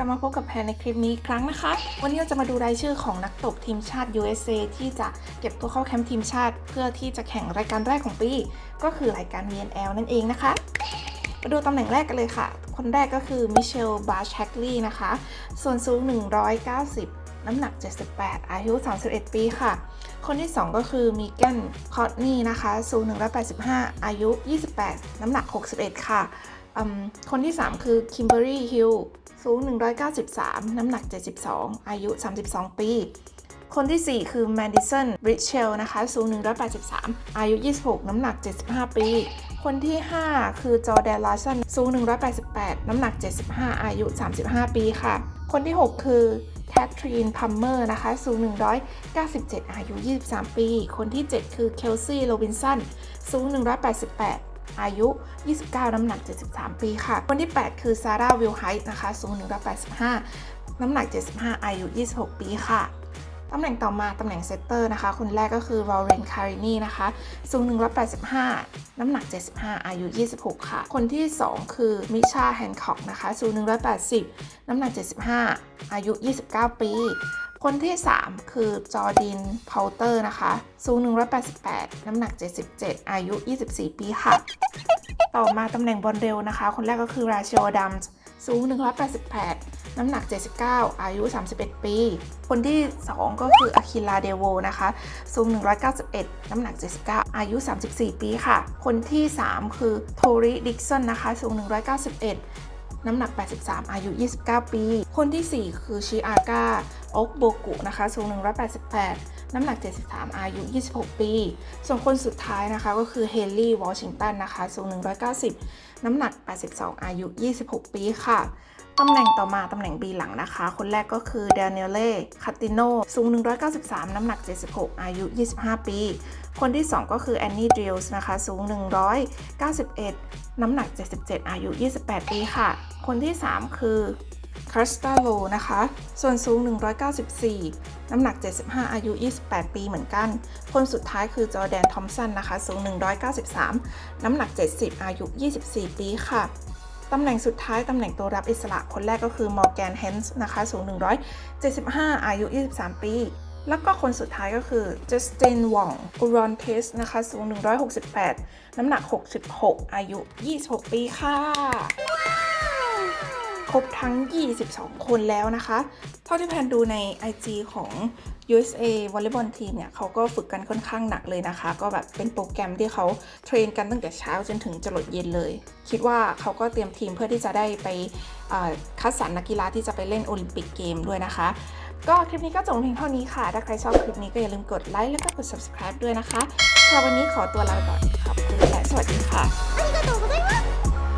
กลับมาพบกับแพนในคลิปนี้อีกครั้งนะคะ วันนี้เราจะมาดูรายชื่อของนักตบทีมชาติ USA ที่จะเก็บตัวเข้าแคมป์ทีมชาติ เพื่อที่จะแข่งรายการแรกของปี ก็คือรายการ VNL นั่นเองนะคะ มาดูตำแหน่งแรกกันเลยค่ะ คนแรกก็คือมิเชล บาร์แชกลีนะคะ ส่วนสูง 190 น้ำหนัก 78 อายุ 31 ปีค่ะ คนที่ 2 ก็คือมิแกนคอตนี่นะคะ สูง 185 อายุ 28 น้ำหนัก 61 ค่ะอืม คนที่ 3 คือคิมเบอรี่ฮิลสูง 193 น้ำหนัก 72 อายุ 32 ปี คนที่ 4 คือแมดิสันริชเชลนะคะ สูง 183 อายุ 26 น้ำหนัก 75 ปี คนที่ 5 คือจอแดนลาสันสูง 188 น้ำหนัก 75 อายุ 35 ปีค่ะ คนที่ 6 คือแคทรีนพัมเมอร์นะคะ สูง 197 อายุ 23 ปี คนที่ 7 คือเคลซี่โรบินสัน สูง 188 อายุ 29 น้ำหนัก 73 ปีค่ะ คนที่ 8 คือซาร่าวิลไฮท์นะคะสูง185 น้ำหนัก 75 อายุ 26 ปีค่ะตำแหน่งต่อมาตำแหน่งเซตเตอร์นะคะ คนแรกก็คือวอลเรนคารินีนะคะสูง 185 น้ำหนัก 75 อายุ 26 ค่ะ คนที่ 2 คือมิชาแฮนคอกนะคะสูง 180 น้ำหนัก 75 อายุ 29 ปี คนที่ 3 คือจอร์ดินพาวเตอร์นะคะ สูง 188 น้ำหนัก 77 อายุ 24 ปีค่ะ ต่อมาตำแหน่งบอลเร็วนะคะ คนแรกก็คือราชิโอดัมส์สูง 188 น้ำหนัก 79 อายุ 31 ปี คนที่ 2 ก็คืออะคิลาเดโวนะคะ สูง 191 น้ำหนัก 79 อายุ 34 ปีค่ะ คนที่ 3 คือโทริดิกสันนะคะ สูง 191 น้ำหนัก 83 อายุ 29 ปี คนที่ 4 คือชิอาก้าโอกโบกุนะคะสูง 188 น้ำหนัก 73 อายุ 26 ปี ส่วนคนสุดท้ายนะคะก็คือเฮนรี่วอชิงตันนะคะสูง 190 น้ำหนัก 82 อายุ 26 ปีค่ะตำแหน่งต่อมาตำแหน่ง B หลังนะคะ คนแรกก็คือเดนิเล่ คาติโน สูง 193 น้ำหนัก 76 อายุ 25 ปี คนที่ 2 ก็คือแอนนี่ดิลส์นะคะ สูง 191 น้ำหนัก 77 อายุ 28 ปีค่ะ คนที่ 3 คือคริสตาโลนะคะ ส่วนสูง 194 น้ำหนัก 75 อายุ 28 ปีเหมือนกัน คนสุดท้ายคือจอแดน ทอมสันนะคะ สูง 193 น้ำหนัก 70 อายุ 24 ปีค่ะ ตำแหน่งสุดท้าย ตำแหน่งตัวรับอิสระ คนแรกก็คือมอร์แกน เฮนส์นะคะ สูง 175 อายุ 23 ปี แล้วก็คนสุดท้ายก็คือจัสตินวองกูรอนเทสนะคะ สูง 168 น้ำหนัก 66 อายุ 26 ปีค่ะ ครบทั้ง 22 คนแล้วนะคะ เท่าที่แพนดูใน IG ของ USA วอลเลย์บอลทีมเนี่ยเขาก็ฝึกกันค่อนข้างหนักเลยนะคะ ก็แบบเป็นโปรแกรมที่เขาเทรนกันตั้งแต่เช้าจนถึงจรดเย็นเลย คิดว่าเขาก็เตรียมทีมเพื่อที่จะได้ไปอ่าคัดสรรนักกีฬาที่จะไปเล่นโอลิมปิกเกมด้วยนะคะ ก็คลิปนี้ก็จบเพียงเท่านี้ค่ะ ถ้าใครชอบคลิปนี้ก็อย่าลืมกดไลค์แล้วก็กด subscribe ด้วยนะคะสำหรับวันนี้ขอตัวลาไปก่อนขอบคุณและสวัสดีค่ะ